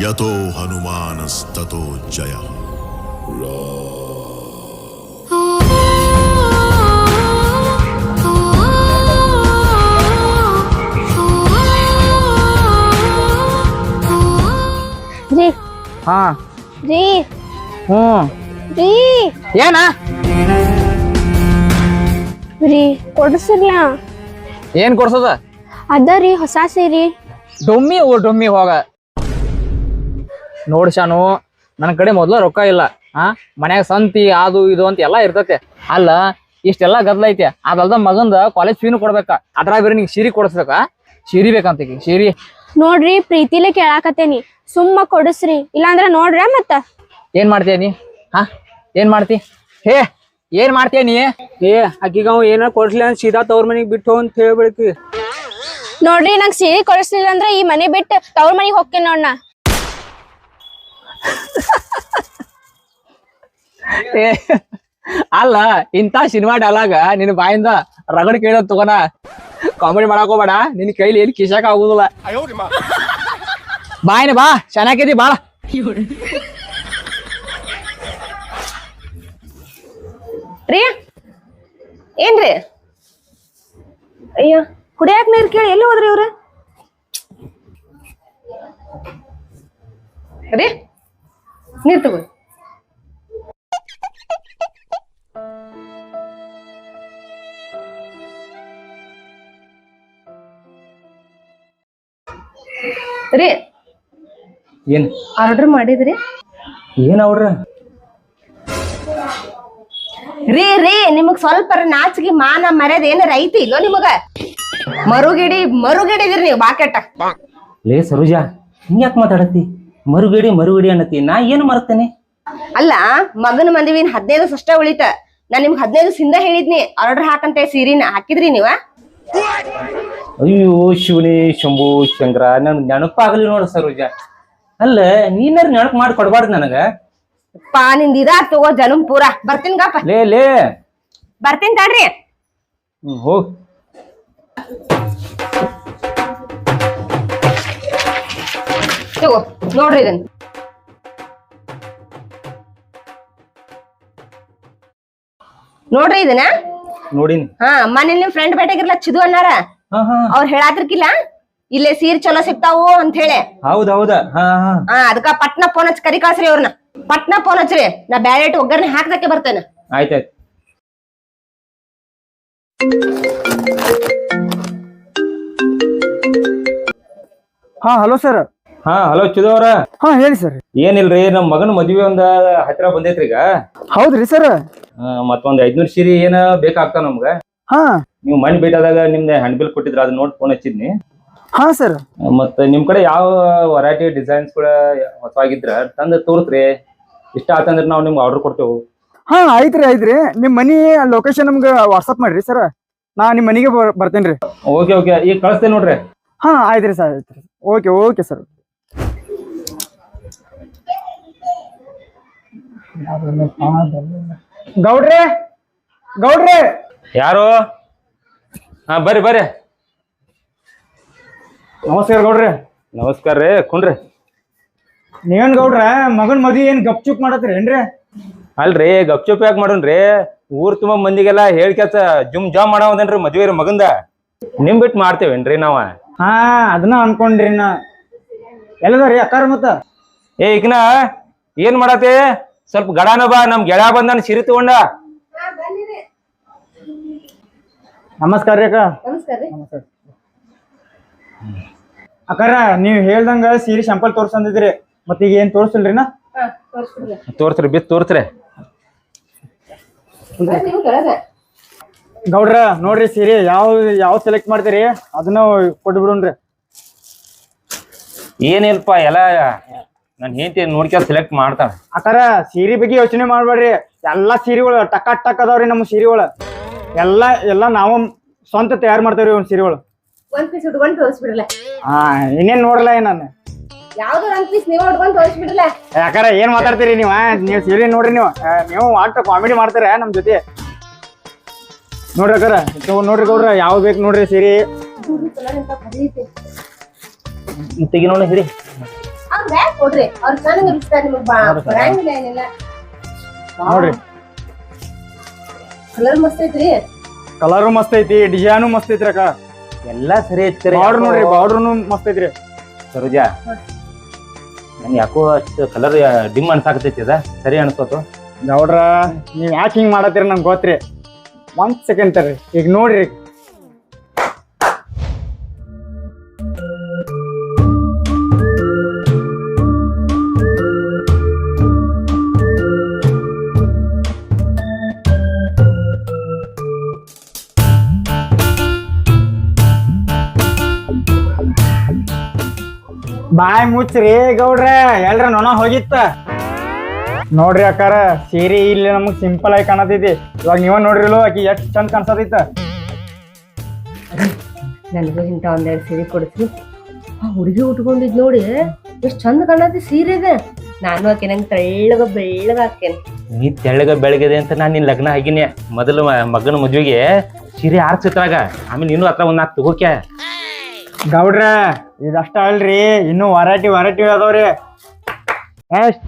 ಯಥೋ ಹನುಮಾನಸ್ತಥೋ ಜಯ ರೀ ಹಾ ರೀ ಹ್ಮ್ ರೀ ಏನ ರೀ ಕೊಡ್ಸಿರ್ಲ ಏನ್ ಕೊಡ್ಸದ? ಅದ ರೀ ಹೊಸ ಸೀರಿ। ಡೊಮ್ಮಿ ಓ ಡೊಮ್ಮಿ ಹೋಗ ನೋಡ್ ಶಾನು ನನ್ನ ಕಡೆ ಮೊದ್ಲ ರೊಕ್ಕ ಇಲ್ಲ. ಹಾ ಮನ್ಯಾಗ ಸಂತಿ ಅದು ಇದು ಅಂತ ಎಲ್ಲಾ ಇರ್ತತೆ. ಅಲ್ಲ ಇಷ್ಟೆಲ್ಲಾ ಗದ್ಲ ಐತೆ. ಅದಲ್ದ ಮಗಂದ ಕಾಲೇಜ್ ಫೀನು ಕೊಡ್ಬೇಕ. ಅದ್ರಾಗ ಬೇರೆ ನಿಂಗೆ ಸೀರೆ ಕೊಡಿಸ್ಬೇಕ? ಸೀರೆ ಬೇಕಂತ ಈಗ ಸೀರೆ. ನೋಡ್ರಿ ಪ್ರೀತಿಲೆ ಕೇಳಾಕತ್ತೇನಿ. ಸುಮ್ಮ ಕೊಡಿಸ್ರಿ. ಇಲ್ಲಾಂದ್ರ ನೋಡ್ರ ಮತ್ತ? ಏನ್ ಮಾಡ್ತೀಯ ನೀ? ಹಾ ಏನ್ ಮಾಡ್ತಿ? ಹೇ ಏನ್ ಮಾಡ್ತೀಯ ನೀ? ಏ ಅಕ್ಕಿಗ ಏನಾರ ಏನ ಕೊಡ್ಸ್ಲಿ ಅಂತ ಸೀದಾ ತವ್ರ ಮನಿಗ್ ಬಿಟ್ಟು ಅಂತ ಹೇಳ್ಬಿಡ್ತಿ ನೋಡ್ರಿ ನಂಗೆ ಸೀರೆ ಕೊಡಿಸ್ಲಿಲ್ಲ ಅಂದ್ರ ಈ ಮನೆ ಬಿಟ್ಟು ತವ್ರ ಮನೆಗೆ ಹೋಗ್ತೇನೆ ನೋಡ್ನ ಅಲ್ಲ ಇಂತ ಸಿನಿಮಾ ಡಾಲಾಗ ನಿನ್ನ ಬಾಯಿಂದ ರಗಡ್ ಕೇಳೋದ್ ತಗೋಣ. ಕಾಮಿಡಿ ಮಾಡಕ್ ಹೋಗ್ಬೇಡ. ನಿನ್ ಕೈಲಿ ಏನ್ ಕಿಶಾಕ ಆಗುದಿಲ್ಲ. ಬಾಯಿನ ಬಾ ಚೆನ್ನಾಗಿದಿ ಬಾಳ ರೀ ಏನ್ರಿ? ಅಯ್ಯ, ಕುಡಿಯಾಕ ನೀರ್ ಕೇಳಿ, ಎಲ್ಲಿ ಹೋದ್ರಿ ಇವ್ರ? ರೀ ನೀರ್ ತಗೋ ರೀ ಏನ್? ಆರ್ಡರ್ ಮಾಡಿದ್ರಿ? ಏನ್ ಅವ್ರ ರೀ ರೀ ನಿಮಗ್ ಸ್ವಲ್ಪ ನಾಚಿಗೆ ಮಾನ ಮರ್ಯಾದ ಏನಾರ ಐತಿ ಇಲ್ಲೋ ನಿಮಗ? ಮರುಗಿಡಿ ಮರುಗಿಡಿದಿರಿ ನೀವು ಬಾಕೆಟ್ಟ. ಲೇ ಸರೋಜಾ ಹಿಂಗ್ಯಾಕ್ ಮಾತಾಡತ್ತಿ? ಮರುಗಡಿ ಮರುಗಡಿ ಅನ್ನತಿ ನಾ ಏನು ಮರ್ತೇನೆ? ಅಲ್ಲ ಮಗನ ಮಂದಿವಿನ ಹದಿನೈದು ಸಷ್ಟ ಅಷ್ಟ ಉಳಿತ. ನಾ ನಿಮ್ಗೆ ಹದಿನೈದು ಸಿಂದ ಹೇಳಿದ್ನಿ. ಆರ್ಡರ್ ಹಾಕಂತ ಸೀರಿನ ಹಾಕಿದ್ರಿ ನೀವ? ಅಯ್ಯೋ ಶಿವನೇ ಶಂಭು ಶಂಕರ ನನ್ ನೆನಪಾಗಲಿ ನೋಡ ಸರೋಜ. ಅಲ್ಲ ನೀನಾರ ನೆನಪು ಮಾಡಿ ಕೊಡ್ಬಾರ್ದು ನನಗ? ಪಾ ನಿಂದ ಇದಾ ತಗೋ ಜನುಮ್ ಪೂರ. ಬರ್ತೀನಿ ಗಪ್ಪ. ಲೇ ಲೇ. ಬರ್ತೀನಿ ತಡ್ರಿ. ಹ್ಮ್, ಹೋಗ್ ತಗೋ. ನೋಡ್ರಿ ಇದನ್ನ. ನೋಡ್ರಿ ಇದನ್ನ? ನೋಡಿನಿ. ಹಾ ಮನೇಲಿ ನಿಮ್ ಫ್ರೆಂಡ್ ಭೇಟಿಯಾಗಿರ್ಲ ಚಿದು ಅನ್ನಾರ? ಅವ್ರ ಹೇಳಾತಿರ್ಕಿಲ್ಲ? ಇಲ್ಲೇ ಸೀರ್ ಚಲೋ ಸಿಗ್ತಾವು ಅಂತ ಹೇಳಿ. ಹೌದ್ ಹೌದ. ಹಾ ಅದಕ್ಕ ಪಟ್ನ ಫೋನ್ ಹಚ್ಚಿ ಕರಿ ಕಳ್ಸ್ರಿ ಅವ್ರನ್ನ ಪಟ್ನ ಫೋನ್ ಹಚ್ಚ್ರಿ ನಾ ಬ್ಯಾರೆಟ್ ಒಗ್ಗರ್ನ ಹಾಕ್ದಕ್ಕೆ ಬರ್ತೇನೆ. ಆಯ್ತಾಯ್ತು ಹಾ ಹಲೋ ಸರ್ ಹಾ ಹಲೋ ಚಿದವರ ಹಾ ಹೇಳಿ ಸರ್. ಏನಿಲ್ರಿ ನಮ್ ಮಗನ ಮದ್ವೆ ಒಂದ ಹತ್ರ ಬಂದೈತ್ರಿ ಈಗ. ಹೌದ್ರಿ ಸರ್. ಆ, ಮತ್ತೊಂದ್ ಐದ್ನೂರ್ ಸೀರಿ ಏನ ಬೇಕಾಗ್ತಾವ ನಮ್ಗ. ಹಾ. ನೀವು ಮಣ್ ಬೇಟಾದಾಗ ನಿಮ್ದ ಹ್ಯಾಂಡ್ ಬಿಲ್ ಕೊಟ್ಟಿದ್ರ ಅದ್ ನೋಡ್ ಫೋನ್ ಹಚ್ಚಿದ್ನಿ. ಹಾ ಸರ್. ಮತ್ತ ನಿಮ್ ಕಡೆ ಯಾವ ವೆರೈಟಿ ಡಿಸೈನ್ಸ್ ಕೂಡ ಹೊಸವಾಗಿದ್ರ ತಂದ್ ತೋರ್ಸ್ರಿ ಇಷ್ಟ ಆತಂದ್ರ ನಾವ್ ನಿಮ್ಗೆ ಆರ್ಡರ್ ಕೊಡ್ತೇವು. ಹಾ ಐತ್ರಿ ಐತ್ರಿ ನಿಮ್ ಮನಿ ಲೊಕೇಶನ್ ನಮ್ಗ ವಾಟ್ಸಪ್ ಮಾಡ್ರಿ ಸರ್. ನಾ ನಿಮ್ ಮನಿಗೆ ಬರ್- ಬರ್ತೇನ್ರಿ. Okay okay. ಈಗ ಕಳಿಸ್ತೇನೆ ನೋಡ್ರಿ. ಹಾ ಆಯ್ತ್ರಿ ಸರ್ ಆಯ್ತ್ರಿ. Okay okay sir. ಗೌಡ್ರೆ ಗೌಡ್ರೆ. ಯಾರು? ಹಾ ಬರ್ರಿ ಬರ್ರಿ. ನಮಸ್ಕಾರ ಗೌಡ್ರೆ. ನಮಸ್ಕಾರ ರೀ ಕುಣ್ರಿ ನೀವೇನ್ ಗೌಡ್ರ ಮಗನ್ ಮದ್ವಿ ಏನ್ ಗಪ್ಚುಪ್ ಮಾಡತ್ರಿ ಏನ್ರಿ? ಅಲ್ರಿ ಗಪ್ಚುಪ್ ಯಾಕೆ ಮಾಡೋನ್ರಿ ಊರ್ ತುಂಬಾ ಮಂದಿಗೆಲ್ಲ ಹೇಳ್ ಕೆಲ್ಸ ಜುಮ್ ಜಾಮ್ ಮಾಡೋದೇನ್ರಿ ಮದ್ವೆ ರೀ ಮಗಂದ. ನಿಮ್ ಬಿಟ್ಟು ಮಾಡ್ತೇವೇನ್ರಿ ನಾವ? ಹಾ ಅದನ್ನ ಅನ್ಕೊಂಡ್ರಿ ನಾ. ಎಲ್ಲದಾರಿ ಅಕ್ಕಾರ ಮತ್ತ? ಏ ಈಗಿನ ಏನ್ ಮಾಡತ್ತೆ? ಸ್ವಲ್ಪ ಗಡಾನ ಬಾ ನಮ್ ಗೆಳ ಬಂದಾನ ಸಿರಿ ತಗೊಂಡ. ನಮಸ್ಕಾರ ರೀ ಅಕ್ಕ. ನಮಸ್ಕಾರ ಅಕ್ಕಾರ ನೀವ್ ಹೇಳ್ದಂಗ ಸೀರೆ ಶಾಂಪಲ್ ತೋರ್ಸಂದಿದ್ರಿ. ಮತ್ತ ಈಗ ಏನ್ ತೋರ್ಸಲ್ರಿ ನಾ? ತೋರ್ಸ್ರಿ ಬಿತ್ ತೋರ್ಸ್ರಿ. ಗೌಡ್ರ ನೋಡ್ರಿ ಸೀರೆ ಯಾವ ಯಾವ ಸೆಲೆಕ್ಟ್ ಮಾಡ್ತೀರಿ? ಅದನ್ನ ಕೊಟ್ಬಿಡುನ್ರಿ ಏನಿಲ್ಪ ಎಲ್ಲ ನನ್ ಹೆಂಡತಿ ನೋಡ್ಕೊಂಡ್ ಸೆಲೆಕ್ಟ್ ಮಾಡ್ತಾಳ. ಆತರ ಸೀರೆ ಬಗ್ಗೆ ಯೋಚನೆ ಮಾಡ್ಬೇಡ್ರಿ. ಎಲ್ಲಾ ಸೀರೆಗಳು ಟಕ ಟಕ್ ಅದಾವ್ರಿ ನಮ್ಮ ಸೀರೆಗಳು. ಎಲ್ಲಾ ಎಲ್ಲಾ ನಾವು ಸ್ವಂತ ತಯಾರು ಮಾಡ್ತೇವ್ರಿ ಒಂದ್ ಸೀರೆಗಳು. ಒಂದ್ ಪೀಸ್ ಉಟ್ಕೊಂಡ್ ತೋರಿಸ್ಬಿಡ್ರಲ್ಲ ಹಾ ಇನ್ನೇನ್ ನೋಡ್ರಲ್ಲ ನಾನು. ಯಾವ್ದೋ ಒಂದ್ ಪೀಸ್ ನೀವ್ ಉಟ್ಕೊಂಡ್ ತೋರಿಸ್ಬಿಡ್ರಲ್ಲ ಯಾಕಾರ ಏನ್ ಮಾತಾಡ್ತೀರಿ ನೀವ ನೀವ್ ಸೀರೆ ನೋಡ್ರಿ ನೀವು. ಆ, ನೀವು ಆಟ ಕಾಮಿಡಿ ಮಾಡ್ತೀರ ನಮ್ ಜೊತೆ? ನೋಡ್ರಿ ಅಕ್ಕಾರ ನೋಡ್ರಿ ಗೌಡ್ರ ಯಾವ ಬೇಕು ನೋಡ್ರಿ ಸೀರೆ. ತೆಗಿ ನೋಡ್ರಿ ಹಿಡಿ. ಅವ್ರ ಬ್ಯಾಗ್ ಕೊಡ್ರಿ ಅವ್ರ ಚೆನ್ನಾಗಿ ಇರ್ತಾರೆ ನಿಮಗ್ ಬರಂಗಿಲ್ಲ ಏನಿಲ್ಲ. ನೋಡ್ರಿ. ಕಲರ್ ಮಸ್ತ್ ಐತ್ರಿ. ಕಲರು ಮಸ್ತ್ ಐತಿ ಡಿಸೈನು ಮಸ್ತ್ ಐತ್ರಿ ಅಕ್ಕ. ಎಲ್ಲಾ ಸರಿ ಐತಿ ಬಾರ್ಡರ್ ನೋಡ್ರಿ ಬಾರ್ಡರ್ನು ಮಸ್ತ್ ಐತ್ರಿ. ಸರೋಜಾ ನನ್ ಯಾಕೋ ಅಷ್ಟು ಕಲರ್ ಡಿಮ್ ಅನ್ಸಾಕತೈತಿ ಅದ. ಸರಿ ಅನ್ಸೋತು. ನೋಡ್ರ ನೀವ್ ಯಾಕೆ ಹಿಂಗ್ ಮಾಡತ್ತೀರಿ ನಂಗೆ ಗೊತ್ತ್ರಿ. ಒಂದ್ ಸೆಕೆಂಡ್ ತರ್ರಿ. ಈಗ ನೋಡ್ರಿ ಬಾಯ್ ಮುಚ್ಚ್ರಿ ಗೌಡ್ರ ಎಲ್ರ ನೊಣ ಹೋಗಿತ್ತ? ನೋಡ್ರಿ ಅಕ್ಕಾರ ಸೀರೆ ಇಲ್ಲಿ ನಮಗ್ ಸಿಂಪಲ್ ಆಗಿ ಕಾಣತೈತಿ ಇವಾಗ ನೀವ ನೋಡ್ರಿ ಆಕಿ ಎಷ್ಟ್ ಚಂದ ಕಾಣಿಸತೈತ ನನಗೂ ಇಂಥ ಒಂದೆರಡು ಸೀರೆ ಕೊಡ್ತೀನಿ ಆ ಹುಡುಗಿ ಉಟ್ಕೊಂಡಿದ್ ನೋಡಿ ಎಷ್ಟ್ ಚಂದ ಕಾಣತಿ ಸೀರೆ ಇದೆ ನಾನು ಆಕೆ ನಂಗೆ ತೆಳ್ಳಗ ಬೆಳ್ಳಗ ಹಾಕೇನೆ ನೀ ತೆಳ್ಳಗ ಬೆಳಗಿದೆ ಅಂತ ನಾನು ನಿನ್ ಲಗ್ನ ಆಗಿನಿ. ಮೊದಲು ಮ- ಮಗನ ಮದ್ವೆಗೆ ಸೀರೆ ಆರ್ಸಿತ್ರಾಗ ಆಮೇಲೆ ನೀನು ಹತ್ರ ಒಂದ್ ನಾಲ್ಕು ತಗೋಕ್ಯ? ಗೌಡ್ರ ಇದಷ್ಟ ಅಲ್ರಿ. ಇನ್ನು ವರೈಟಿ ವರೈಟಿ ಅದಾವ್ರಿ. ಎಷ್ಟ್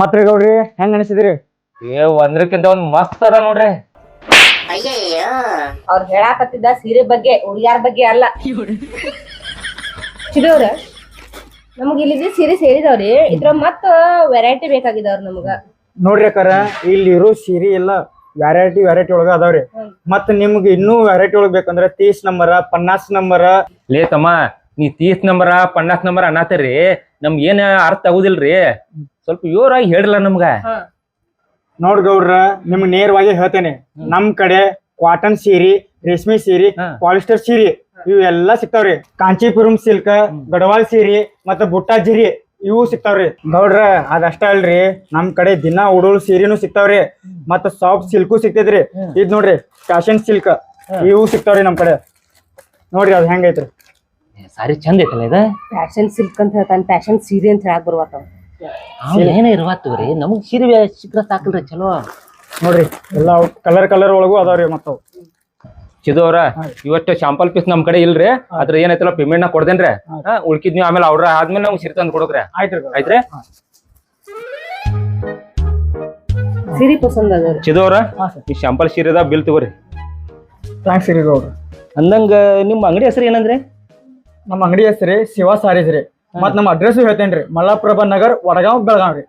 ಮತ್ರಿ ಗೌಡ್ರಿ ಹೆಂಗ್ ಅನಿಸಿದ್ರಿ? ಏ ಒಂದ್ರಕ್ಕಿಂತ ಒಂದ್ ಮಸ್ತ್ ಅದ ನೋಡ್ರಿ. ಅವ್ರ ಹೇಳಾಕತ್ತಿದ್ದ ಸೀರೆ ಬಗ್ಗೆ ಹುಡುಗ್ಯಾರ ಬಗ್ಗೆ ಅಲ್ಲ. ಚಿಡೋರ ನಮಗ್ ಇಲ್ಲಿ ಸೀರೆ ಸೇರಿದವ್ರಿ. ಇದ್ರ ಮತ್ತ ವೆರೈಟಿ ಬೇಕಾಗಿದವ್ರ ನಮಗ. ನೋಡ್ರಿ ಅಕ್ಕಾರ ಇಲ್ಲಿ ಇರೋ ಸೀರೆ ಎಲ್ಲ ವೆರೈಟಿ ವೆರೈಟಿ ಒಳಗ ಅದಾವ್ರಿ. ಮತ್ತ ನಿಮ್ಗೆ ಇನ್ನೂ ವೆರೈಟಿ ಒಳಗ್ ಬೇಕಂದ್ರ ತೀಸ್ ನಂಬರ ಪನ್ನಾಸ್ ನಂಬರ. ಲೇ ತಮ್ಮ ನೀ ತೀಸ್ ನಂಬರ ಪನ್ನಾಸ್ ನಂಬರ್ ಅನ್ನತ್ತೀರಿ ನಮ್ಗೆ ಏನ ಅರ್ಥ ಆಗುದಿಲ್ರಿ. ಸ್ವಲ್ಪ ಯೋರಾಗಿ ಹೇಳ್ರಲ್ಲ ನಮ್ಗ. ನೋಡ್ ಗೌಡ್ರ ನಿಮ್ಗೆ ನೇರವಾಗಿ ಹೇಳ್ತೇನೆ. ನಮ್ ಕಡೆ ಕಾಟನ್ ಸೀರಿ ರೇಷ್ಮೆ ಸೀರಿ. ಪಾಲಿಸ್ಟರ್ ಸೀರಿ ಇವೆಲ್ಲ ಸಿಗ್ತಾವ್ರಿ. ಕಾಂಚೀಪುರಂ ಸಿಲ್ಕ್ ಗಡವಾಲ್ ಸೀರಿ ಮತ್ತ ಬುಟ್ಟಾ ಜಿರಿ ಇವು ಸಿಗ್ತಾವ್ರಿ. ಗೌಡ್ರ ಅದಷ್ಟ ಅಲ್ರಿ. ನಮ್ ಕಡೆ ದಿನ ಉಡೋಳು ಸೀರಿನೂ ಸಿಗ್ತಾವ್ರಿ. ಮತ್ತ ಸಾಫ್ಟ್ ಸಿಲ್ಕು ಸಿಗ್ತೈತ್ರಿ. ಇದ್ ನೋಡ್ರಿ ಫ್ಯಾಷನ್ ಸಿಲ್ಕ್ ಇವು ಸಿಗ್ತಾವ್ರಿ ನಮ್ ಕಡೆ. ನೋಡ್ರಿ ಅದ್ ಹೆಂಗೈತ್ರಿ. ಸಾರಿ ಚಂದ ಐತಲ್ಲ ಇದ? ಫ್ಯಾಷನ್ ಸಿಲ್ಕ್ ಅಂತ ಹೇಳ್ತಾನೆ ಫ್ಯಾಷನ್ ಸೀರೆ ಅಂತ ಹೇಳಕ್ ಬರ್ವಾತ ಏನ ಇರುವತ್ತವ್ರಿ ನಮಗ್ ಸೀರೆ ಸಿಕ್ರ ಸಾಕಲ್ರಿ ಚಲೋ. ನೋಡ್ರಿ ಎಲ್ಲ ಕಲರ್ ಕಲರ್ ಒಳಗೂ ಅದಾವ್ರಿ ಚಿದು ಅವರ ಇವತ್ತು ಶಾಂಪಲ್ ಪೀಸ್ ನಮ್ ಕಡೆ ಇಲ್ರಿ ಅದ್ರ ಏನೈತಲ್ಲ ಪೇಮೆಂಟ್ ನಾ ಕೊಡ್ದೇನ್ರಿ ಉಳ್ಕಿದ್ ನೀವು ಆಮೇಲೆ ಅವ್ರ ಆದ್ಮೇಲೆ ನಮ್ಗೆ ಸೀರೆ ತಂದು ಕೊಡಕ್ರಿ ಆಯ್ತ್ರಿ ಸೀರೆ ಪಸಂದ್ ಅದ ಹಾ ಸರ್. ಈ ಶಾಂಪಲ್ ಸೀರೆದ ಬಿಲ್ ತಗೋರಿ. ಥ್ಯಾಂಕ್ಸ್ ರೀ ಗೌಡ್ರ. ಅಂದಂಗ ನಿಮ್ ಅಂಗಡಿ ಹೆಸರು ಏನಂದ್ರೆ? ನಮ್ಮ ಅಂಗಡಿ ಹೆಸರಿ ಶಿವ ಸಾರೀಸ್ ರೀ. ಮತ್ ನಮ್ಮ ಅಡ್ರೆಸ್ ಹೇಳ್ತೇನ್ರಿ. ಮಲ್ಲಾಪ್ರಭಾ ನಗರ್ ವಡಗಾಂವ್ ಬೆಳಗಾವ್ ರೀ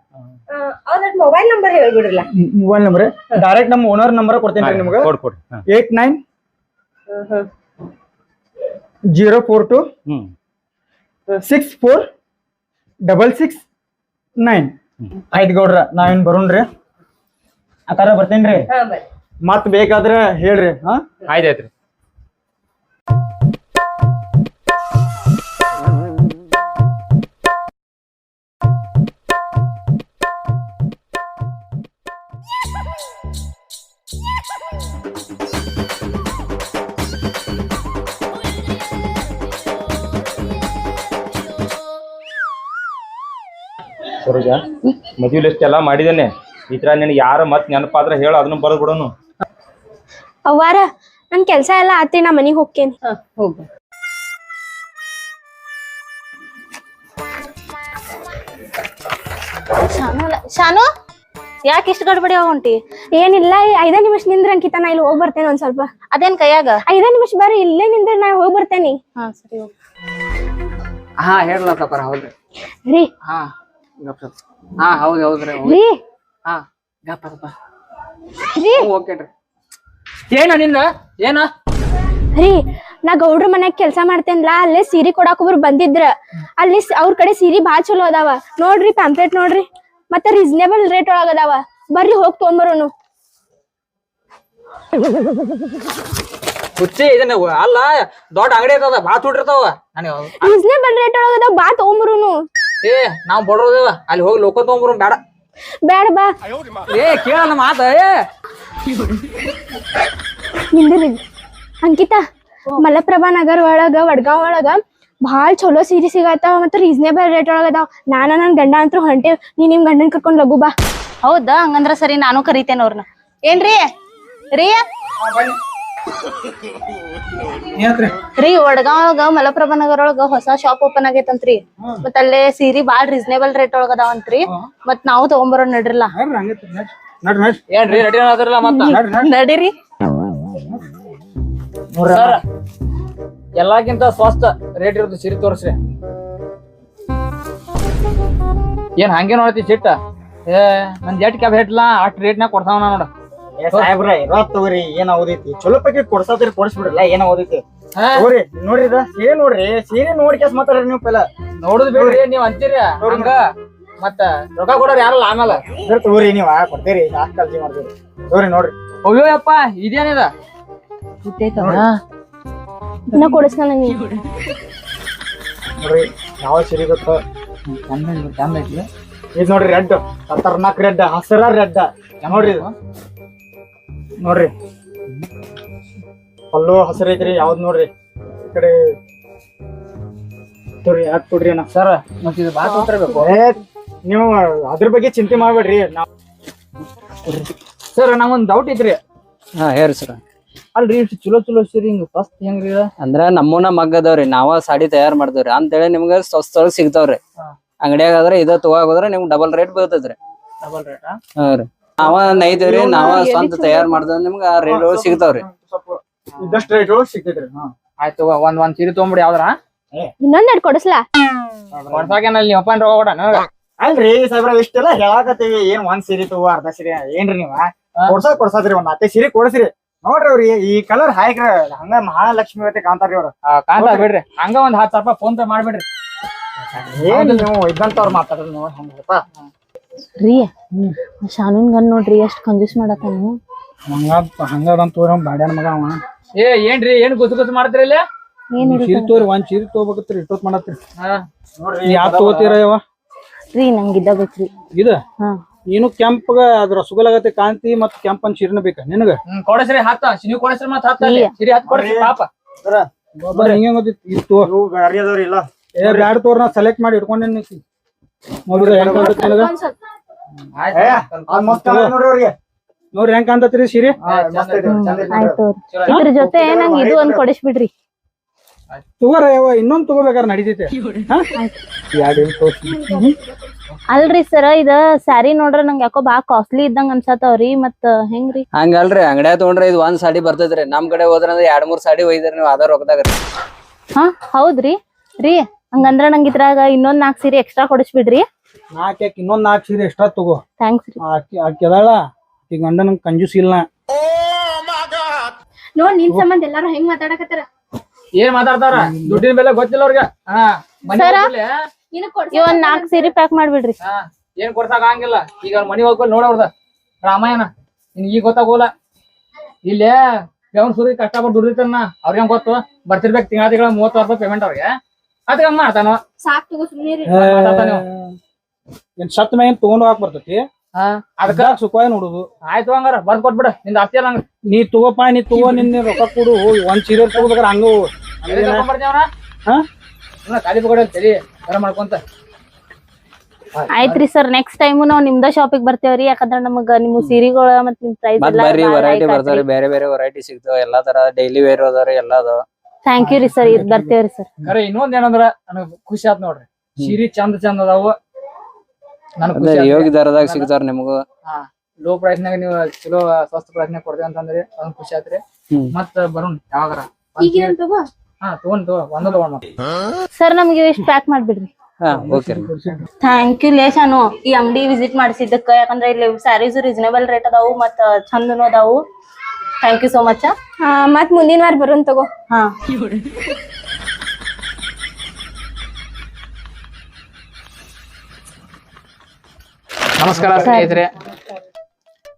ಮೊಬೈಲ್ ನಂಬರ್ ಹೇಳ್ಬಿಡ್ರಲ್ಲ. ಮೊಬೈಲ್ ನಂಬರ್ ಡೈರೆಕ್ಟ್ ನಮ್ಮ ಓನರ್ ನಂಬರ್ ಕೊಡ್ತೇನ್ರಿ ನಿಮ್ಗೆ. ಕೊಡ್ ಕೊಡ್ರಿ ಹಾ. Eight nine zero four two six four double six nine. ಆಯ್ತು ಗೌಡ್ರ ನಾವೇನ್ ಬರೋಣ್ರಿ. ಅಕಾರ ಬರ್ತೇನ್ರಿ. ಹಾ ಬರ್ರಿ. ಮತ್ ಬೇಕಾದ್ರೆ ಹೇಳ್ರಿ ಹಾ? ಆಯ್ತಾಯ್ತ್ರಿ ಸರೋಜ ಮದ್ವಿ ಲಿಸ್ಟ್ ಎಲ್ಲ ಮಾಡಿದ್ದೇನೆ. ಈ ತರ ನಿನಗೆ ಯಾರ ಮತ್ ನೆನಪಾದ್ರ ಹೇಳು ಅದನ್ನ ಬರೆದು ಬಿಡೋನು. ಅವ್ವಾರ ನನ್ ಕೆಲ್ಸ ಎಲ್ಲ ಆತಿ ನಾ ಮನಿಗ್ ಹೋಗ್ತೇನೆ. ಹೋಗ. ಶಾನು ಶಾನು? ಯಾಕೆ ಇಷ್ಟ ಗಡ್ಬಡಿ ಹೊಂಟಿ ಏನಿಲ್ಲ ಐದೇ ನಿಮಿಷ ನಿಂದ್ರ ಅಂಕಿತ ನಾ ಇಲ್ಲಿ ಹೋಗಿ ಬರ್ತೇನೆ ಒಂದ್ ಸ್ವಲ್ಪ. ಅದೇನ್ ಕೈಯಾಗ? ಐದೇ ನಿಮಿಷ ಬರ್ರಿ ಇಲ್ಲೇ ನಿಂದ್ರ ನಾ ಹೋಗಿ ಬರ್ತೇನಿ. ಹಾ ಸರಿ ಹೋಗ್. ಹಾ ಹೇಳಲ್ಲ ತಕೋರ ಹೌದ್ರಿ ರೀ ಹಾ. ಹಾ ಹೌದ್ ಹೌದ್ರಿ ರೀ ಹಾ ಗಪ್ಪ ಗಪ್ಪ ರೀ. ಓಕೆ ಏನ ನಿಂದ? ಏನ? ರೀ ನಾ ಗೌಡ್ರ ಮನ್ಯಾಗ ಕೆಲ್ಸ ಮಾಡ್ತೇನ್ಲಾ ಅಲ್ಲೇ ಸೀರೆ ಕೊಡಾಕ ಒಬ್ರು ಬಂದಿದ್ರ. ಅಲ್ಲಿ ಸ್- ಅವ್ರ ಕಡೆ ಸೀರೆ ಭಾಳ ಚಲೋ ಅದಾವ. ನೋಡ್ರಿ ಪ್ಯಾಂಪ್ಲೆಟ್ ನೋಡ್ರಿ. ಮತ್ತೆ ರೀಸನೇಬಲ್ ರೇಟ್ ಒಳಗ ಅದಾವ. ಬರ್ರಿ ಹೋಗಿ ತೊಗೊಂಬರೋನು. ಹುಚ್ಚಿ ಇದನ್ನ ಅಲ್ಲ ದೊಡ್ಡ ಅಂಗಡಿ ಇರ್ತದ ಬಾತ್ ತುಟ್ಟಿರ್ತಾವ ನನಗೆ ರೀಸನೇಬಲ್ ರೇಟ್ ಒಳಗ ಅದಾವ ಬಾ ತೊಗೊಂಬರೋನು. ಏ ನಾವ್ ಬಡೋದೇವ ಅಲ್ಲಿ ಹೋಗಿ ಲೋಕ ತಗೊಂಬರು ಬೇಡ. ಬೇಡ ಬಾ. ಏ ಕೇಳ ನಮ್ಮ ಮಾತ ಏ. ನಿಂದ್ರಿ ಅಂಕಿತಾ ಮಲಪ್ರಭಾ ನಗರ್ ಒಳಗ ವಡ್ಗಾವ್ ಒಳಗ ಬಹಳ ಚಲೋ ಸೀರೆ ಸಿಗತ್ತಾವ ಮತ್ತ ರೀಸನೇಬಲ್ ರೇಟ್ ಒಳಗ ಅದಾವ ನಾನ ನನ್ ಗಂಡ ಅಂತೂ ಹೊಂಟೇವ್ ನೀ ನಿಮ್ ಗಂಡನ್ ಕರ್ಕೊಂಡ್ ಲಗು ಬಾ. ಹೌದಾ? ಹಂಗಂದ್ರ ಸರಿ ನಾನು ಕರಿತೇನೆ ಅವ್ರನ್ನ ಏನ್ರಿ? ರೀ ರೀ ವಡ್ಗಾಂವ್ ಮಲಪ್ರಭಾ ನಗರ ಒಳಗ ಹೊಸ ಶಾಪ್ ಓಪನ್ ಆಗೈತಂತ್ರಿ. ಮತ್ತ ಅಲ್ಲೇ ಸೀರಿ ಬಾಳ್ ರೀಸನೇಬಲ್ ರೇಟ್ ಒಳಗ ಅದಾವಂತ್ರಿ. ಮತ್ ನಾವು ತಗೊಂಬರೋ ನಡ್ರಿಲ್ಲ. ನೋಡ್ರಿ ಎಲ್ಲಾಗಿಂತ ಸ್ವಸ್ಥ ರೇಟ್ ಇರುತ್ತೆ ಸೀರೆ ತೋರಿಸ್ರಿ. ಏನ್ ಹಂಗೆ ನೋಡತಿ ಚಿಟ್ಟ ಏ ನನ್ ಜಟ್ ಕ್ಯಾಬ್ ಹೇಟ್ಲಾ ಅಷ್ಟ್ ರೇಟ್ನಾಗ ಕೊಡ್ತಾವ ನೋಡ. ಏ ಸಾಹೇಬ್ರ ಇರೋ ತಗೋರಿ ಏನ್ ಓದೈತಿ? ಚಲೋ ಪೈಕಿ ಕೊಡ್ಸಾದ್ರಿ ಕೊಡ್ಸ್ಬಿಡ್ರಲ್ಲ ಏನ ಓದೈತಿ? ತಗೋರಿ ನೋಡ್ರಿ ಇದ ಸೀರೆ ನೋಡ್ರಿ ಸೀರೆ ನೋಡಿ ಕೆಸ್ ಮಾತಾಡ್ರಿ ನೀವು ಪೆಲ ನೋಡುದ್ ಬೇಡ್ರಿ ನೀವ್ ಅಂತೀರಿ ಹಂಗ. ಮತ್ತ ರೊಕ್ಕ ಕೊಡೋರ್ ಯಾರಲ್ಲ ಆಮೇಲೆ. ತಗೋರಿ ನೀವ್ ಕೊಡ್ತೀರಿ ಜಾಸ್ತಿ ಕಲ್ಸಿ ಮಾಡ್ತೀರಿ. ತಗೋರಿ ನೋಡ್ರಿ. ಅಯ್ಯೋ ಯಪ್ಪ ಇದೇನಿದ ಇನ್ನ ಕೊಡಿಸ್ತಾನ ನೀ ನೋಡ್ರಿ ಯಾವ ಸೀರೆ ಗೊತ್ತ ಚಂದ ಚಂದ ಐತಿ. ಇದ್ ನೋಡ್ರಿ ರೆಡ್ ಖತರ್ನಾಕ್ ರೆಡ್ ಹಸರ ರೆಡ್. ನೋಡ್ರಿ ಇದು. ನೋಡ್ರಿ. ಅಲ್ಲು ಹಸಿರು ಐತ್ರಿ ಯಾವ್ದು ನೋಡ್ರಿ. ಈ ಕಡೆ ತೋರಿ ಯಾಕೆ ಕೊಡ್ರಿ ಅಣ್ಣ. ಸರ್ ಮತ್ತೆ ಇದು ಬಾತ್ ನೀವು ಅದ್ರ ಬಗ್ಗೆ ಚಿಂತೆ ಮಾಡ್ಬೇಡ್ರಿ. ನಾವು ಸರ್ ನಾವೊಂದು ಡೌಟ್ ಐತ್ರಿ. ಹಾ ಹೇಳ್ರಿ ಸರ್. ಅಲ್ರಿ ಇಷ್ಟು ಚಲೋ ಚಲೋ ಸೀರಿ ಹಿಂಗ್ ಫಸ್ಟ್ ಹೆಂಗ್ರಿ ಇದ? ಅಂದ್ರ ನಮ್ಮೂನ ಮಗ್ಗ ಅದಾವ್ರಿ ನಾವ ಸಾಡಿ ತಯಾರ್ ಮಾಡ್ತೇವ್ರಿ ಅಂತೇಳಿ ನಿಮ್ಗೆ ಸ್ವಸ್ಥಳ ಸಿಗ್ತಾವ್ರಿ. ಹಾ. ಅಂಗಡಿಯಾಗ ಆದ್ರೆ ಇದ ತಗೋದ್ರ ನಿಮ್ಗ್ ಡಬಲ್ ರೇಟ್ ಬೀಳ್ತೈತ್ರಿ. ಡಬಲ್ ರೇಟ್ ಹಾ ರೀ. ನಾವ ನೈದೇವ್ರಿ ನಾವ ಸ್ವಂತ ತಯಾರ್ ಮಾಡ್ದ ನಿಮ್ಗ ರೇಟ್ ಸಿಗ್ತಾವ್ರಿ. ಇದಷ್ಟು ಇದ್ದಷ್ಟು ರೇಟ್ ಸಿಗ್ತೈತ್ರಿ ಹಾ. ಆಯ್ತು ಒಂದ್ ಒಂದ್ ಸೀರೆ ತೊಗೊಂಬಿಡಿ ಯಾವ್ದಾರ? ಇನ್ನೊಂದ್ ಎರಡು ಕೊಡಿಸ್ಲಾ? ಕೊಡ್ಸಾಕೇನಲ್ಲಿ ನೀವು ಅಪ್ಪನ್ ರೊಕ್ಕ ಕೊಡ ಅಲ್ರಿ ಸಾಹೇಬ್ರ ಇಷ್ಟೆಲ್ಲ ಹೇಳಾಕತ್ತೀವಿ. ಏನ್ ಒಂದ್ ಸೀರೆ ತಗೋ ಅರ್ಧ ಸೀರೆ ಏನ್ರಿ ನೀವ? ಕೊಡ್ಸ ಕೊಡ್ಸಾದ್ರಿ ಒಂದ್ ಹತ್ತೆ ಸೀರೆ ಕೊಡ್ಸ್ರಿ. ನೋಡ್ರಿ ಅವ್ರಿ ಈ ಕಲರ್ ಹಾಕ್ರ ಹಂಗ ಮಹಾಲಕ್ಷ್ಮಿ ಮತ್ತೆ ಕಾಂತಾರ್ರಿ ಅವ್ರ. ಕಾಂತಾರ ಬಿಡ್ರಿ. ಹಂಗ ಒಂದ್ ಹತ್ತು ರೂಪಾಯಿ ಫೋನ್ ಪೇ ಮಾಡ್ಬಿಡ್ರಿ. ಏನ್ ನೀವು ಇದ್ದಂತವ್ರ ಮಾತಾಡ್ರಿ ನೋಡ್ರಿ ಹಂಗಪ್ಪ ರೀ? ಶಾನೂನ್ ಗನ್ ನೋಡ್ರಿ ಎಷ್ಟ್ ಕಂಜೂಸ್ ಮಾಡತ್ತಾನು. ಹಂಗ ಅಂತ ತೋರ ಬಾಡ್ಯಾನ ಮಗ ಅವ. ಏ ಏನ್ರಿ ಏನ್ ಗೊತ್ತು ಗೊತ್ತು ಮಾಡ್ತೀರಿ ಇಲ್ಲಿ? ಸೀರೆ ತೋರಿ ಒಂದ್ ಸೀರೆ ತಗೋಬೇಕತ್ರಿ ಇಟ್ಟೋತ್ ಮಾಡತ್ರಿ. ಹಾ. ನೋಡ್ರಿ ಯಾವ ತಗೋತೀರ ಯವ ರೀ ಬೇಕ್ರಿ ಇದ ಹಾ. ನೀನು ಕೆಂಪಗ ರಸಗುಲಾಗತ್ತೆ ಕಾಂತಿ ಮತ್ ಕೆಂಪನ್ ಸೀರೆನ ಬೇಕ ನಿನಗ? ಕೊಡಸ್ರಿ ಹತ್ತ ನೀವು ಕೊಡಸ್ರಿ ಮತ್ ಹತ್ತ ಅಲ್ಲಿ. ಸಿರಿ ಹತ್ ಕೊಡ್ರಿ ಪಾಪ. ಹಿಂಗ ಗೊತ್ತಿತ್ತು ಇತ್ತು ಬ್ಯಾಡ ತೋರ್ ನಾ ಸೆಲೆಕ್ಟ್ ಮಾಡಿ ಇಟ್ಕೊಂಡೇನಿ ನೋಡ್ರಿ ಹೆಂಗ್ ಕಾಣ್ತೈತ್ರಿ ಸೀರೆ? ಆಯ್ತು ಇದ್ರ ಜೊತೆ ನಂಗ್ ಇದು ಒಂದ್ ಕೊಡಿಸ್ಬಿಡ್ರಿ. ತಗೋರ ಯಾವ ಇನ್ನೊಂದ್ ತಗೋಬೇಕಾರ ನಡೀತೈತೆ. ಅಲ್ರಿ ಸರ ಇದ ಸ್ಯಾರಿ ನೋಡ್ರ ನಂಗ ಯಾಕೋ ಬಾ ಕಾಸ್ಟ್ಲಿ ಇದ್ದಂಗ ಅನ್ಸತಾವ್ರಿ ಮತ್ ಹೆಂಗ್ರಿ? ಹಂಗಲ್ರಿ ಅಂಗಡ್ಯಾಗ ತಗೊಂಡ್ರೆ ಇದು ಒಂದ್ ಸಾಡಿ ಬರ್ತೈತ್ರಿ. ನಮ್ ಕಡೆ ಹೋದ್ರ ಅಂದ್ರೆ ಎರಡ್ ಮೂರ್ ಸಾಡಿ ಒಯ್ದ್ರಿ ನೀವು ಅದ ರೊಕ್ಕದಾಗ ಹಾ ಹೌದ್ರಿ. ರೀ ಹಂಗಂದ್ರ ನಂಗ ಇದ್ರಾಗ ಇನ್ನೊಂದ್ ನಾಲ್ಕ್ ಸೀರೆ ಎಕ್ಸ್ಟ್ರಾ ಕೊಡಿಸ್ಬಿಡ್ರಿ. ನಾಲ್ಕ್ ಯಾಕೆ ಇನ್ನೊಂದ್ ನಾಲ್ಕು ಸೀರೆ ಎಕ್ಸ್ಟ್ರಾ ತಗೋ. ಥ್ಯಾಂಕ್ಸ್ ರೀ. ಆಕಿ ಆಕಿ ಅದಾಳ ಈ ಗಂಡನ ನಂಗೆ ಕಂಜೂಸ್ ಇಲ್ಲ ನೋಡ್ ನಿನ್ ಸಂಬಂಧ ಎಲ್ಲಾರು ಹೆಂಗ್ ಮಾತಾಡಕತ್ತಾರ? ಏನ್ ಮಾತಾಡ್ತಾರ? ದುಡ್ಡಿನ ಬೆಲೆ ಗೊತ್ತಿಲ್ಲ ಅವ್ರಿಗೆ. ಹಾ ಮನೆ ಸರ? ಹೋಗ್ಬಿಡ್ಲಿ, ನಿನಗ್ ಕೊಡ್ಸ ಇವ್ ಒಂದ್ ನಾಲ್ಕ್ ಸೀರೆ ಪ್ಯಾಕ್ ಮಾಡ್ಬಿಡ್ರಿ. ಹಾ ಏನ್ ಕೊಡ್ಸಾಕ ಆಗಂಗಿಲ್ಲ. ಈಗ ಅವ್ರ ಮನಿ ಹೋಗ್ಕೊಂಡು ನೋಡವ್ರದ ರಾಮಾಯಣ ನಿನ್ ಈಗ ಗೊತ್ತಾಗೋಲ್ಲ. ಇಲ್ಲೇ ಬೆವನ್ ಸುರಿ ಕಷ್ಟಪಟ್ಟು ದುಡಿತಾನ ಅವ್ರಿಗೆ ಹೆಂಗ್ ಗೊತ್ತು? ಬರ್ತಿರ್ಬೇಕು ತಿಂಗಳ ತಿಂಗಳ ಮೂವತ್ತು ರೂಪಾಯಿ ಪೇಮೆಂಟ್ ಅವ್ರಿಗೆ. ಅದಕ್ಕೆ ಹಂಗ ಮಾಡ್ತಾನ? ಸಾಕ್ ತಗೋ. ಏನ್ ಸತ್ ಮ್ಯಾಗ ತಗೊಂಡ್ ಹೋಗಾಕ್ ಬರ್ತೈತಿ ಹಾ. ಅದಕ್ಕ ಸುಖವಾಗಿ ನೋಡುದು. ಆಯ್ತು ಹಂಗಾರ ಬಂದ್ ಕೊಟ್ಬಿಡ. ನಿಂದ ಆಸ್ತಿ ಅಲ್ಲ ಹಂಗ ನೀ ತಗೋಪ ನೀ ತಗೋ ನಿನ್ನ ರೊಕ್ಕ ಕೊಡು. ಹೋಗಿ ಒಂದ್ ಸೀರೆ ತಗೋಬೇಕಾರ ಹಂಗ? ಖಾಲಿ ಬರ ಮಾಡ್ಕೊಂತ. ಆಯ್ತ್ರಿ ಸರ್ ನೆಕ್ಸ್ಟ್ ಟೈಮ್ ನಾವ್ ನಿಮ್ದ ಶಾಪಿಗ್ ಬರ್ತೇವ್ರಿ. ಯಾಕಂದ್ರ ನಮಗ ನಿಮ್ ಸೀರೆಗಳ ಮತ್ತೆ ನಿಮ್ ಪ್ರೈಸ್ ಬರ್ರಿ ವೆರೈಟಿ ಬರ್ತಾವ್ರಿ. ಬೇರೆ ಬೇರೆ ವೆರೈಟಿ ಸಿಗ್ತಾವ. ಎಲ್ಲಾ ತರ ಡೈಲಿ ವೇರ್ ಅದಾವ್ರಿ ಎಲ್ಲಾ ಅದಾವ. ಥ್ಯಾಂಕ್ ಯು ರೀ ಸರ್ ಇದ್ ಬರ್ತೇವ್ರಿ ಸರ್ ಖರೆ ಇನ್ನೊಂದ್ ಏನಂದ್ರ ನನಗ್ ಖುಷಿ ಆತ್ ನೋಡ್ರಿ. ಸೀರಿ ಚಂದ ಚಂದ ಅದಾವ. ನನಗ್ ಖುಷಿ ಆತ್. ಯೋಗಿ ದರದಾಗ ಸಿಗ್ತಾರ ನಿಮಗೂ. ಹಾ ಲೋ ಪ್ರೈಸ್ ನಾಗ ನೀವು ಚಲೋ ಸ್ವಸ್ಥ ಪ್ರೈಸ್ ನಾಗ ಕೊಡ್ತೇವೆ ಅಂತಂದ್ರಿ ಅದೊಂದ್ ಖುಷಿ ಆತ್ರಿ ಹ್ಮ್. ಮತ್ತ ಬರೋಣ ಯಾವಾಗಾರ. ಹಾ ತಗೊಂಡ್ ತಗೋ ಒಂದ ತಗೊಂಡ್ ಸರ್ ನಮ್ಗೆ ಇಷ್ಟ ಪ್ಯಾಕ್ ಮಾಡ್ಬಿಡ್ರಿ. ಹಾ ಓಕೆ ಥ್ಯಾಂಕ್ ಯು ಲೇಶಾನು ಈ ಅಂಗಡಿ ವಿಸಿಟ್ ಮಾಡಿಸಿದ್ದಕ್ಕ ಯಾಕಂದ್ರೆ ಇಲ್ಲಿ ಸ್ಯಾರೀಸ್ ರೀಸನೇಬಲ್ ರೇಟ್ ಅದಾವು ಮತ್ತ ಚಂದನು ಅದಾವು. ಥ್ಯಾಂಕ್ ಯು ಸೋ ಮಚ್ ಹಾ ಮತ್ ಮುಂದಿನ ವಾರ ಬರೋನ್ ತಗೋ. ಹಾ. ನಮಸ್ಕಾರ ಸ್ನೇಹಿತರೆ.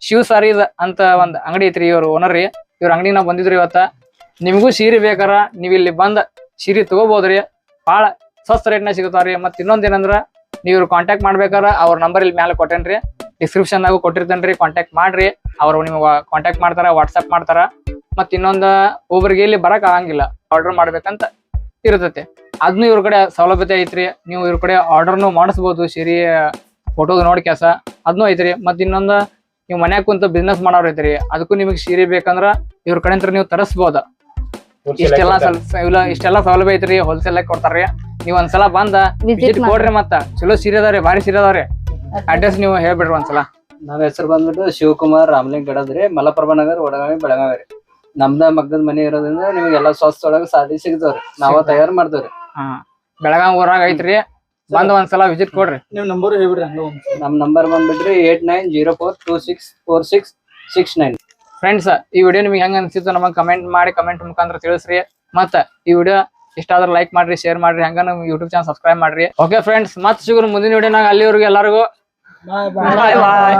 ಶಿವ್ ಸಾರೀಸ್ ಅಂತ ಒಂದ್ ಅಂಗಡಿ ಐತ್ರಿ ಇವ್ರ ಓನರ್ ರೀ. ಇವ್ರ ಅಂಗಡಿ ನಾವ್ ಬಂದಿದ್ರಿ ಇವತ್ತ. ನಿಮಗೂ ಸೀರೆ ಬೇಕಾರ ನೀವ್ ಇಲ್ಲಿ ಬಂದ್ ಸೀರೆ ತಗೋಬಹುದ್ರಿ ಬಾಳ ಸ್ವಸ್ಥ ರೇಟ್ನ ಸಿಗುತ್ತಾವ್ರಿ ಮತ್ ಇನ್ನೊಂದ್ ಏನಂದ್ರ ನೀವ್ ಇವ್ರ ಕಾಂಟ್ಯಾಕ್ಟ್ ಮಾಡ್ಬೇಕಾರ ಅವ್ರ ನಂಬರ್ ಇಲ್ಲಿ ಮ್ಯಾಲೆ ಕೊಟ್ಟೇನ್ರಿ. ಡಿಸ್ಕ್ರಿಪ್ಷನ್ ನಾಗು ಕೊಟ್ಟಿರ್ತೇನ್ರಿ ಕಾಂಟ್ಯಾಕ್ಟ್ ಮಾಡ್ರಿ. ಅವ್ರು ನಿಮ್ಗೆ ಕಾಂಟ್ಯಾಕ್ಟ್ ಮಾಡ್ತಾರ ವಾಟ್ಸಪ್ ಮಾಡ್ತಾರ. ಮತ್ ಇನ್ನೊಂದ ಒಬ್ಬರಿಗೆ ಇಲ್ಲಿ ಬರಕ್ ಆಗಂಗಿಲ್ಲ. ಆರ್ಡರ್ ಮಾಡ್ಬೇಕಂತ ಇರ್ತೈತಿ. ಅದ್ನು ಇವ್ರ ಕಡೆ ಸೌಲಭ್ಯತೆ ಐತ್ರಿ. ನೀವು ಇವ್ರ ಕಡೆ ಆರ್ಡರ್ನು ಮಾಡಿಸ್ಬೋದು ಸಿರಿ ಫೋಟೋದು ನೋಡಿ ಕೆಲಸ. ಅದ್ನು ಐತ್ರಿ. ಮತ್ ಇನ್ನೊಂದ ನೀವು ಮನ್ಯಾಗ ಕುಂತ ಬಿಸ್ನೆಸ್ ಮಾಡೋರು ಐತ್ರಿ. ಅದಕ್ಕೂ ನಿಮಗೆ ಸೀರೆ ಬೇಕಂದ್ರ ಇವ್ರ ಕಡೆ ನೀವು ತರಿಸ್ಬೋದ. ಇಷ್ಟೆಲ್ಲಾ ಇಲ್ಲ ಇಷ್ಟೆಲ್ಲಾ ಸೌಲಭ್ಯ ಐತ್ರಿ. ಹೋಲ್ಸೇಲ್ ಆಗಿ ಕೊಡ್ತಾರ್ರಿ. ನೀವ್ ಒಂದ್ಸಲ ಬಂದ ವಿಸಿಟ್ ಕೊಡ್ರಿ ಮತ್ತ. ಚಲೋ ಸೀರೆ ಅದಾವ್ರಿ ಭಾರಿ ಸೀರೆ ಅದಾವ್ರಿ. ಅಡ್ರೆಸ್ ನೀವು ಹೇಳ್ಬಿಡ್ರಿ ಒಂದ್ಸಲ. ನಮ್ಮ ಹೆಸರು ಬಂದ್ಬಿಟ್ಟು ಶಿವಕುಮಾರ್ ರಾಮಲಿಂಗ್ ಗಡದ್ರಿ ಮಲಪ್ರಭಾ ನಗರ್ ಒಡಗಾವಿ ಬೆಳಗಾವಿ. ರೀ ನಮ್ದ ಮಗ್ಗದ ಮನೆ ಇರೋದ್ರಿಂದ ನಿಮ್ಗೆ ಎಲ್ಲಾ ಸ್ವಸ್ಥ ಒಳಗ ಸಾದಿ ಸಿಗ್ತಾವ್ರಿ. ನಾವ ತಯಾರ್ ಮಾಡ್ತೇವ್ರಿ. ಹಾ. ಬೆಳಗಾವ್ ಊರಾಗ ಐತ್ರಿ. ಬಂದ್ ಒಂದ್ಸಲ ವಿಸಿಟ್ ಕೊಡ್ರಿ. ನೀವು ನಂಬರ್ ಹೇಳ್ಬಿಡ್ರಿ ಹಂಗ ನಮ್ number ಬಂದ್ಬಿಟ್ರಿ eight nine zero four two six four six six nine. Friends ಈ ವಿಡಿಯೋ ನಿಮ್ಗೆ ಹೆಂಗ್ ಅನ್ಸಿತ್ತು ನಮಗೆ ಕಮೆಂಟ್ ಮಾಡಿ ಕಮೆಂಟ್ ಮುಖಾಂತರ ತಿಳಿಸ್ರಿ. ಮತ್ತ ಈ ವಿಡಿಯೋ ಇಷ್ಟ ಆದ್ರೆ ಲೈಕ್ ಮಾಡ್ರಿ ಶೇರ್ ಮಾಡ್ರಿ ಹಂಗ ನಮ್ ಯೂಟ್ಯೂಬ್ ಚಾನಲ್ ಸಬ್ಸ್ಕ್ರೈಬ್ ಮಾಡ್ರಿ. ಓಕೆ ಫ್ರೆಂಡ್ಸ್ ಮತ್ ಸಿಗೋರು ಮುಂದಿನ ವಿಡಿಯೋನಾಗ ಅಲ್ಲಿವರೆಗೂ ಎಲ್ಲರಿಗೂ ಬಾಯ್ ಬಾಯ್